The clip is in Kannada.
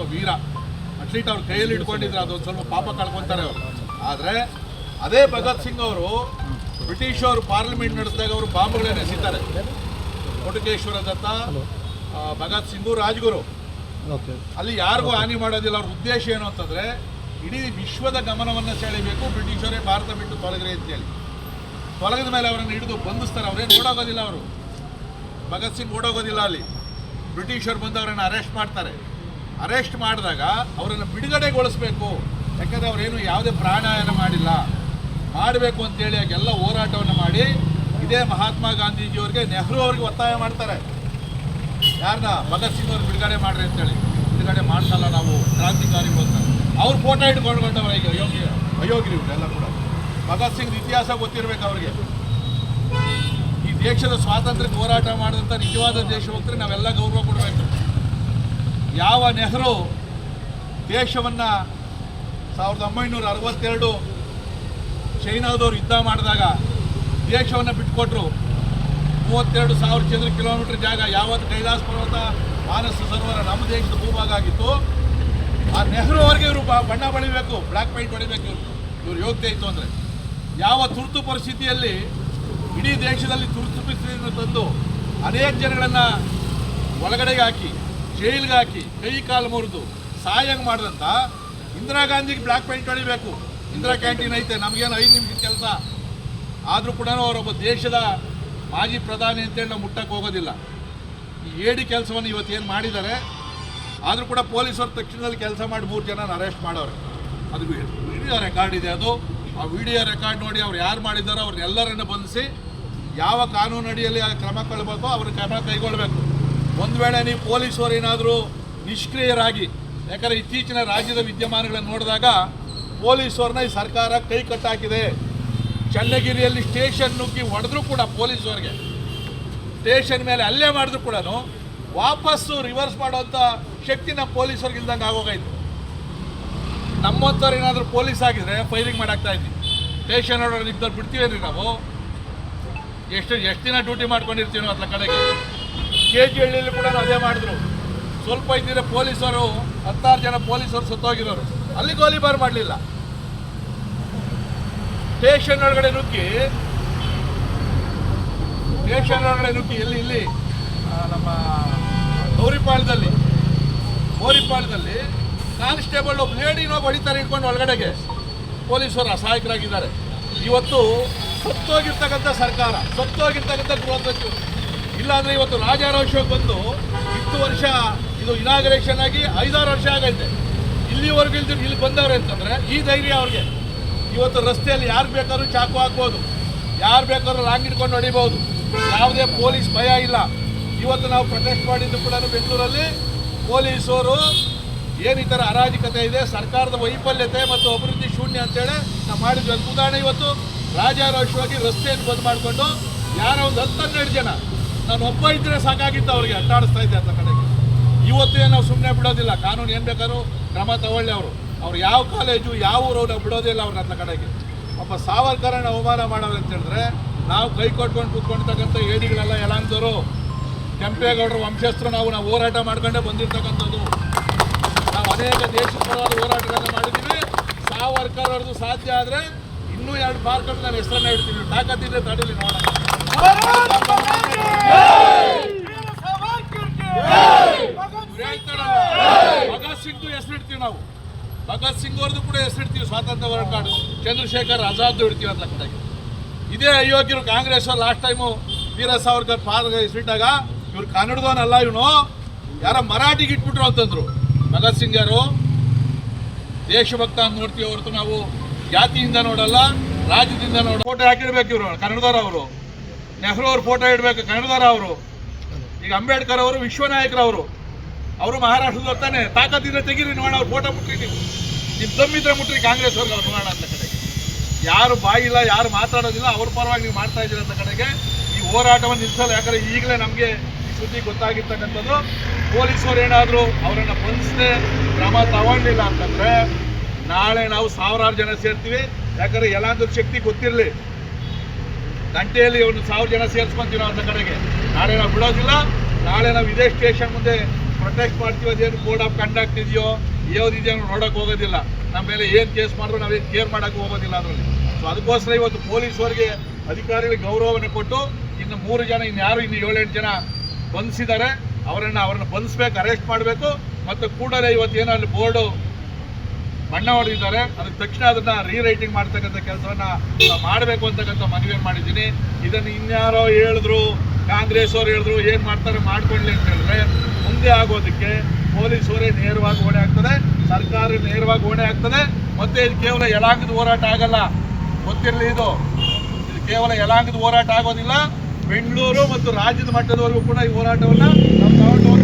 ಒಬ್ಬ ವೀರ. ಅಟ್ಲೀಸ್ಟ್ ಅವ್ರ ಕೈಯಲ್ಲಿ ಇಟ್ಕೊಂಡಿದ್ರೆ ಅದೊಂದು ಸ್ವಲ್ಪ ಪಾಪ ಕಳ್ಕೊಂತಾರೆ ಅವರು. ಆದರೆ ಅದೇ ಭಗತ್ ಸಿಂಗ್ ಅವರು ಬ್ರಿಟಿಷ್ ಅವರು ಪಾರ್ಲಿಮೆಂಟ್ ನಡೆಸಿದಾಗ ಅವರು ಬಾಂಬ್ಗಳನ್ನ ಎಸಿತಾರೆ ಕೊಟಕೇಶ್ವರ ದತ್ತ ಭಗತ್ ಸಿಂಗು ರಾಜ್ಗುರು. ಅಲ್ಲಿ ಯಾರಿಗೂ ಹಾನಿ ಮಾಡೋದಿಲ್ಲ. ಅವ್ರ ಉದ್ದೇಶ ಏನು ಅಂತಂದ್ರೆ ಇಡೀ ವಿಶ್ವದ ಗಮನವನ್ನು ಸೆಳೆಯಬೇಕು ಬ್ರಿಟಿಷರೇ ಭಾರತ ಬಿಟ್ಟು ತೊಲಗ್ರಿ ಅಂತೇಳಿ. ತೊಲಗಿದ ಮೇಲೆ ಅವರನ್ನು ಹಿಡಿದು ಬಂಧಿಸ್ತಾರೆ. ಅವ್ರೇನು ಓಡೋಗೋದಿಲ್ಲ ಅವರು. ಭಗತ್ ಸಿಂಗ್ ಓಡೋಗೋದಿಲ್ಲ ಅಲ್ಲಿ. ಬ್ರಿಟಿಷರು ಬಂದು ಅವರನ್ನು ಅರೆಸ್ಟ್ ಮಾಡ್ತಾರೆ. ಅರೆಸ್ಟ್ ಮಾಡಿದಾಗ ಅವರನ್ನು ಬಿಡುಗಡೆಗೊಳಿಸಬೇಕು. ಯಾಕಂದರೆ ಅವರೇನು ಯಾವುದೇ ಪ್ರಾಣಾಯಾಮ ಮಾಡಿಲ್ಲ. ಮಾಡಬೇಕು ಅಂತೇಳಿ ಆಗೆಲ್ಲ ಹೋರಾಟವನ್ನು ಮಾಡಿ ಇದೇ ಮಹಾತ್ಮ ಗಾಂಧೀಜಿಯವ್ರಿಗೆ, ನೆಹರು ಅವ್ರಿಗೆ ಒತ್ತಾಯ ಮಾಡ್ತಾರೆ. ಯಾರನ್ನ ಭಗತ್ ಸಿಂಗ್ ಅವ್ರು ಬಿಡುಗಡೆ ಮಾಡ್ರಿ ಅಂತೇಳಿ ಬಿಡುಗಡೆ ಮಾಡ್ಸಲ್ಲ ನಾವು, ಕ್ರಾಂತಿಕಾರಿ ಅಂತ ಅವ್ರು ಫೋಟೋ ಇಟ್ಕೊಂಡ್ಕೊಂಡವ್ರೆ ಈಗ ಅಯೋಗ್ಯ, ಅಯೋಗ್ಯರು ಇವರೆಲ್ಲ ಕೂಡ. ಭಗತ್ ಸಿಂಗ್ ಇತಿಹಾಸ ಗೊತ್ತಿರಬೇಕು ಅವ್ರಿಗೆ. ಈ ದೇಶದ ಸ್ವಾತಂತ್ರ್ಯಕ್ಕೆ ಹೋರಾಟ ಮಾಡಿದಂಥ ನಿಜವಾದ ದೇಶಭಕ್ತರಿಗೆ ನಾವೆಲ್ಲ ಗೌರವ ಕೊಡಬೇಕು. ಯಾವ ನೆಹರು ದೇಶವನ್ನು ಸಾವಿರದ ಒಂಬೈನೂರ ಅರವತ್ತೆರಡು ಚೈನಾದವರು ಯುದ್ಧ ಮಾಡಿದಾಗ ದೇಶವನ್ನು ಬಿಟ್ಟುಕೊಟ್ರು ಮೂವತ್ತೆರಡು ಸಾವಿರ ಚದರ ಕಿಲೋಮೀಟರ್ ಜಾಗ ಯಾವತ್ತು ಕೈಲಾಸ ಪರ್ವತ, ಮಾನಸ ಸರೋವರ ನಮ್ಮ ದೇಶದ ಭೂಭಾಗ ಆಗಿತ್ತು. ಆ ನೆಹರು ಅವರಿಗೆ ಇವರು ಬಣ್ಣ ಬಳಿಬೇಕು ಬ್ಲ್ಯಾಕ್ ಪೈಂಟ್ ಹೊಡಿಬೇಕು. ಇವರು ಇವ್ರು ಯೋಗ್ಯತೆ ಇತ್ತು ಅಂದರೆ. ಯಾವ ತುರ್ತು ಪರಿಸ್ಥಿತಿಯಲ್ಲಿ ಇಡೀ ದೇಶದಲ್ಲಿ ತುರ್ತು ಪರಿಸ್ಥಿತಿಯನ್ನು ತಂದು ಅನೇಕ ಜನಗಳನ್ನು ಒಳಗಡೆಗೆ ಹಾಕಿ ಜೈಲ್ಗೆ ಹಾಕಿ ಕೈ ಕಾಲು ಮುರಿದು ಸಹಾಯ ಮಾಡಿದಂಥ ಇಂದಿರಾ ಗಾಂಧಿಗೆ ಬ್ಲ್ಯಾಕ್ ಪೈಂಟ್ ಹೊಡಿಬೇಕು. ಇಂದಿರಾ ಕ್ಯಾಂಟೀನ್ ಐತೆ, ನಮಗೇನು ಐದು ನಿಮಿಷದ ಕೆಲಸ? ಆದರೂ ಕೂಡ ಅವರೊಬ್ಬ ದೇಶದ ಮಾಜಿ ಪ್ರಧಾನಿ ಅಂತೇಳಿ ನಾವು ಮುಟ್ಟಕ್ಕೆ ಹೋಗೋದಿಲ್ಲ. ಈ ಏಡಿ ಕೆಲಸವನ್ನು ಇವತ್ತು ಏನು ಮಾಡಿದ್ದಾರೆ, ಆದರೂ ಕೂಡ ಪೊಲೀಸರು ತಕ್ಷಣದಲ್ಲಿ ಕೆಲಸ ಮಾಡಿ ಮೂರು ಜನ ಅರೆಸ್ಟ್ ಮಾಡೋರು. ಅದು ವಿಡಿಯೋ ರೆಕಾರ್ಡ್ ಇದೆ ಅದು. ಆ ವಿಡಿಯೋ ರೆಕಾರ್ಡ್ ನೋಡಿ ಅವ್ರು ಯಾರು ಮಾಡಿದ್ದಾರೋ ಅವ್ರನ್ನೆಲ್ಲರನ್ನು ಬಂಧಿಸಿ ಯಾವ ಕಾನೂನು ಅಡಿಯಲ್ಲಿ ಕ್ರಮ ಕೊಳ್ಬೇಕೋ, ಅವ್ರ ಕ್ರಮ ಕೈಗೊಳ್ಳಬೇಕು ಒಂದು ವೇಳೆ ನೀವು ಪೊಲೀಸರು ಏನಾದರೂ ನಿಷ್ಕ್ರಿಯರಾಗಿ, ಯಾಕಂದರೆ ಇತ್ತೀಚಿನ ರಾಜ್ಯದ ವಿದ್ಯಮಾನಗಳನ್ನು ನೋಡಿದಾಗ ಪೊಲೀಸವ್ರನ್ನ ಈ ಸರ್ಕಾರ ಕೈ ಕಟ್ಟಾಕಿದೆ. ಚನ್ನಗಿರಿಯಲ್ಲಿ ಸ್ಟೇಷನ್ ನುಗ್ಗಿ ಹೊಡೆದ್ರು ಕೂಡ ಪೊಲೀಸವ್ರಿಗೆ, ಸ್ಟೇಷನ್ ಮೇಲೆ ಅಲ್ಲೇ ಮಾಡಿದ್ರು ಕೂಡ ವಾಪಸ್ಸು ರಿವರ್ಸ್ ಮಾಡೋಂಥ ಶಕ್ತಿ ನಮ್ಮ ಪೊಲೀಸರಿಗೆ ಇಲ್ದಂಗೆ ಆಗೋಗಾಯಿತು ನಮ್ಮಂಥವ್ರು ಏನಾದರೂ ಪೊಲೀಸ್ ಆಗಿದ್ರೆ ಫೈರಿಂಗ್ ಮಾಡಾಕ್ತಾ ಇದ್ವಿ. ಸ್ಟೇಷನ್ ಒಳಗೆ ಬಿಡ್ತೀವಿ ಬಿಡ್ತೀವೇನ್ರಿ ನಾವು. ಎಷ್ಟು ಎಷ್ಟು ದಿನ ಡ್ಯೂಟಿ ಮಾಡ್ಕೊಂಡಿರ್ತೀವಿ ಅದ್ರ ಕಡೆಗೆ. ಕೆ ಜಿ ಹಳ್ಳಿಯಲ್ಲಿ ಕೂಡ ಅದೇ ಮಾಡಿದ್ರು. ಸ್ವಲ್ಪ ಇದ್ದಿರ ಪೊಲೀಸರು, ಹತ್ತಾರು ಜನ ಪೊಲೀಸರು ಸತ್ತೋಗಿರೋರು ಅಲ್ಲಿ ಗೋಲಿಬಾರ್ ಮಾಡಲಿಲ್ಲ. ಸ್ಟೇಷನ್ ಒಳಗಡೆ ನುಗ್ಗಿ, ಸ್ಟೇಷನ್ ಒಳಗಡೆ ನುಗ್ಗಿ ಇಲ್ಲಿ ಇಲ್ಲಿ ನಮ್ಮ ಗೌರಿಪಾಳದಲ್ಲಿ ಗೌರಿಪಾಳದಲ್ಲಿ ಕಾನ್ಸ್ಟೇಬಲ್ ಒಬ್ಬ ಲೇಡಿನೋ ಹೊಡಿತಾರೆ ಇಟ್ಕೊಂಡು ಒಳಗಡೆಗೆ. ಪೊಲೀಸರು ಅಸಹಾಯಕರಾಗಿದ್ದಾರೆ. ಇವತ್ತು ಸತ್ತೋಗಿರ್ತಕ್ಕಂಥ ಸರ್ಕಾರ, ಸತ್ತೋಗಿರ್ತಕ್ಕಂಥ ಗೃಹ ಸಚಿವರು ಇಲ್ಲಾಂದ್ರೆ ಇವತ್ತು ರಾಜಾರೋಷಕ್ಕೆ ಬಂದು ಇಷ್ಟು ವರ್ಷ ಇದು ಇನಾಗ್ರೇಷನ್ ಆಗಿ ಐದಾರು ವರ್ಷ ಆಗೈತೆ. ಇಲ್ಲಿವರೆಗೂ ಇಲ್ದಿ ಇಲ್ಲಿ ಬಂದವ್ರೆ ಅಂತಂದ್ರೆ ಈ ಧೈರ್ಯ ಅವ್ರಿಗೆ. ಇವತ್ತು ರಸ್ತೆಯಲ್ಲಿ ಯಾರು ಬೇಕಾದ್ರೂ ಚಾಕು ಹಾಕ್ಬೋದು. ಯಾರು ಬೇಕಾದ್ರೂ ಲಾಂಗ್ ಇಟ್ಕೊಂಡು ಹೊಡಿಬೋದು ಯಾವುದೇ ಪೊಲೀಸ್ ಭಯ ಇಲ್ಲ. ಇವತ್ತು ನಾವು ಪ್ರೊಟೆಸ್ಟ್ ಮಾಡಿದ್ದು ಕೂಡ ಬೆಂಗಳೂರಲ್ಲಿ ಪೊಲೀಸರು ಏನು ಈ ಥರ ಅರಾಜಕತೆ ಇದೆ, ಸರ್ಕಾರದ ವೈಫಲ್ಯತೆ ಮತ್ತು ಅಭಿವೃದ್ಧಿ ಶೂನ್ಯ ಅಂತೇಳಿ ನಾವು ಮಾಡಿದ್ವಿ. ಅದಕ್ಕೆ ಉದಾಹರಣೆ ಇವತ್ತು ರಾಜಾರೋಷವಾಗಿ ರಸ್ತೆಯನ್ನು ಬಂದ್ ಮಾಡಿಕೊಂಡು ಯಾರೋ ಒಂದು ಹತ್ತು ಹನ್ನೆರಡು ಜನ ನಾನು ಒಬ್ಬ ಇದ್ದರೆ ಸಾಕಾಗಿತ್ತು ಅವ್ರಿಗೆ ಅಡ್ಡಾಡಿಸ್ತಾ ಇದ್ದೆ ಅಂತ ಕಡೆಗೆ. ಇವತ್ತು ನಾವು ಸುಮ್ಮನೆ ಬಿಡೋದಿಲ್ಲ. ಕಾನೂನು ಏನು ಬೇಕಾದ್ರೂ ಕ್ರಮ ತಗೊಳ್ಳಿ ಅವರು. ಅವ್ರು ಯಾವ ಕಾಲೇಜು, ಯಾವ ಊರು ನಾವು ಬಿಡೋದಿಲ್ಲ ಅವ್ರನ್ನ ಅತ್ತ ಕಡೆಗೆ. ಒಬ್ಬ ಸಾವರ್ಕರನ್ನ ಅವಮಾನ ಮಾಡೋರು ಅಂತ ಹೇಳಿದ್ರೆ ನಾವು ಕೈ ಕೊಟ್ಕೊಂಡು ಕೂತ್ಕೊಂಡಿರ್ತಕ್ಕಂಥ ಏಡಿಗಳೆಲ್ಲ ಎಳಂದರು ಕೆಂಪೇಗೌಡರು, ವಂಶಸ್ಥರು ನಾವು ನಾವು ಹೋರಾಟ ಮಾಡ್ಕೊಂಡೇ ಬಂದಿರ್ತಕ್ಕಂಥದ್ದು. ನಾವು ಅನೇಕ ದೇಶದ ಪರವಾದ ಹೋರಾಟಗಳನ್ನು ಮಾಡಿದ್ದೀವಿ. ಸಾವರ್ಕರ್ ಅವ್ರದ್ದು ಸಾಧ್ಯ ಆದರೆ ಇನ್ನೂ ಎರಡು ಮಾರ್ಕೊಂಡು ನಾನು ಹೆಸರನ್ನ ಇಡ್ತೀನಿ ತಾಕತ್ತಿದ್ರೆ ತಡೀಲಿ ನೋಡೋಣ. ಭಗತ್ ಸಿಂಗ್ ಹೆಸರಿಡ್ತೀವಿ ನಾವು ಭಗತ್ ಸಿಂಗ್ ಅವ್ರದ್ದು ಕೂಡ ಹೆಸರಿಡ್ತೀವಿ ಸ್ವಾತಂತ್ರ್ಯ ಹೋರಾಟ ಚಂದ್ರಶೇಖರ್ ಆಜಾದ್ ಇಡ್ತೀವಿ ಅಂತ ಇದೇ ಅಯೋಗ್ಯರು ಕಾಂಗ್ರೆಸ್ ಲಾಸ್ಟ್ ಟೈಮು ವೀರ ಸಾವರ್ಕರ್ ಪಾದ ಹೆಸರಿಟ್ಟಾಗ ಇವ್ರು ಕನ್ನಡದವನಲ್ಲ ಇವನು ಯಾರ ಮರಾಠಿಗೆ ಇಟ್ಬಿಟ್ರು ಅಂತಂದ್ರು ಭಗತ್ ಸಿಂಗ್ ಯಾರು ದೇಶಭಕ್ತ ಅಂತ ನೋಡ್ತೀವಿ ಹೊರತು ನಾವು ಜಾತಿಯಿಂದ ನೋಡಲ್ಲ ರಾಜ್ಯದಿಂದ ನೋಡ ಫೋಟೋ ಹಾಕಿಡ್ಬೇಕು ಇವರು ಕನ್ನಡದವ್ರು ಅವರು ನೆಹರು ಅವ್ರ ಫೋಟೋ ಇಡಬೇಕು, ಕನ್ನಡದವರ ಅವರು. ಈಗ ಅಂಬೇಡ್ಕರ್ ಅವರು ವಿಶ್ವನಾಯಕರವರು ಅವರು. ಮಹಾರಾಷ್ಟ್ರದ ತಾನೆ. ತಾಕತ್ತಿದ್ರೆ ತೆಗೀರಿ ನೋಡೋಣ ಅವ್ರು ಫೋಟೋ ಮುಟ್ರಿ ನೀವು. ನಿಮ್ಮ ಮುಟ್ರಿ ಕಾಂಗ್ರೆಸ್ ಅವ್ರಿಗೆ ಅವ್ರು ನೋಡೋಣ ಅಂತ ಕಡೆಗೆ. ಯಾರು ಬಾಯಿಲ್ಲ ಯಾರು ಮಾತಾಡೋದಿಲ್ಲ, ಅವ್ರ ಪರವಾಗಿ ನೀವು ಮಾಡ್ತಾ ಇದ್ದೀರ ಅಂತ ಕಡೆಗೆ ಈ ಹೋರಾಟವನ್ನು ನಿಲ್ಲಿಸಲ್ಲ ಯಾಕಂದ್ರೆ ಈಗಲೇ ನಮಗೆ ಈ ಸುದ್ದಿ ಗೊತ್ತಾಗಿರ್ತಕ್ಕಂಥದ್ದು. ಪೊಲೀಸರು ಏನಾದರೂ ಅವರನ್ನು ಬಂಧಿಸದೆ ಕ್ರಮ ತಗೊಂಡಿಲ್ಲ ಅಂತಂದ್ರೆ ನಾಳೆ ನಾವು ಸಾವಿರಾರು ಜನ ಸೇರ್ತೀವಿ. ಯಾಕಂದ್ರೆ ಎಲ್ಲಾದ್ರೂ ಶಕ್ತಿ ಗೊತ್ತಿರಲಿ. ಗಂಟೆಯಲ್ಲಿ ಒಂದು ಸಾವಿರ ಜನ ಸೇರಿಸ್ಕೊಂತೀವಿ ನಾವು ಕಡೆಗೆ. ನಾಳೆ ನಾವು ಬಿಡೋದಿಲ್ಲ. ನಾಳೆ ನಾವು ಇದೇ ಸ್ಟೇಷನ್ ಮುಂದೆ ಪ್ರೊಟೆಸ್ಟ್ ಮಾಡ್ತೀವಿ. ಅದೇನು ಕೋಡ್ ಆಫ್ ಕಂಡಕ್ಟ್ ಇದೆಯೋ ಯಾವ್ದಿದೆಯೋ ನೋಡೋಕೆ ಹೋಗೋದಿಲ್ಲ. ನಮ್ಮ ಮೇಲೆ ಏನು ಕೇಸ್ ಮಾಡಿದ್ರು ನಾವೇನು ಕೇರ್ ಮಾಡೋಕ್ಕೆ ಹೋಗೋದಿಲ್ಲ ಅದರಲ್ಲಿ. ಸೊ ಅದಕ್ಕೋಸ್ಕರ ಇವತ್ತು ಪೊಲೀಸರಿಗೆ ಅಧಿಕಾರಿಗಳಿಗೆ ಗೌರವವನ್ನು ಕೊಟ್ಟು ಇನ್ನು ಮೂರು ಜನ ಇನ್ಯಾರು ಇನ್ನು ಏಳೆಂಟು ಜನ ಬಂಧಿಸಿದ್ದಾರೆ, ಅವರನ್ನು ಅವರನ್ನು ಬಂಧಿಸ್ಬೇಕು ಅರೆಸ್ಟ್ ಮಾಡಬೇಕು. ಮತ್ತು ಕೂಡಲೇ ಇವತ್ತು ಏನೋ ಅಲ್ಲಿ ಬೋರ್ಡು ಬಣ್ಣ ಹೊಡೆದಿದ್ದಾರೆ. ಅದಕ್ಕೆ ತಕ್ಷಣ ಅದನ್ನ ರೀರೈಟಿಂಗ್ ಮಾಡ್ತಕ್ಕಂಥ ಕೆಲಸವನ್ನ ಮಾಡಬೇಕು ಅಂತಕ್ಕಂಥ ಮನವಿ ಮಾಡಿದ್ದೀನಿ. ಇದನ್ನು ಇನ್ಯಾರೋ ಹೇಳಿದ್ರು, ಕಾಂಗ್ರೆಸ್ ಅವ್ರು ಹೇಳಿದ್ರು, ಏನು ಮಾಡ್ತಾರೆ ಮಾಡ್ಕೊಳ್ಳಿ ಅಂತ ಹೇಳಿದ್ರೆ, ಮುಂದೆ ಆಗೋದಕ್ಕೆ ಪೊಲೀಸವರೇ ನೇರವಾಗಿ ಹೊಣೆ ಆಗ್ತದೆ ಸರ್ಕಾರ ನೇರವಾಗಿ ಹೊಣೆ ಆಗ್ತದೆ ಮತ್ತೆ ಇದು ಕೇವಲ ಯಲಾಂಗದ ಹೋರಾಟ ಆಗಲ್ಲ. ಗೊತ್ತಿರಲಿ ಇದು? ಇದು ಕೇವಲ ಯಲಾಂಗದ ಹೋರಾಟ ಆಗೋದಿಲ್ಲ. ಬೆಂಗಳೂರು ಮತ್ತು ರಾಜ್ಯದ ಮಟ್ಟದವರೆಗೂ ಕೂಡ ಈ ಹೋರಾಟವನ್ನು ನಾವು ತಗೊಂಡು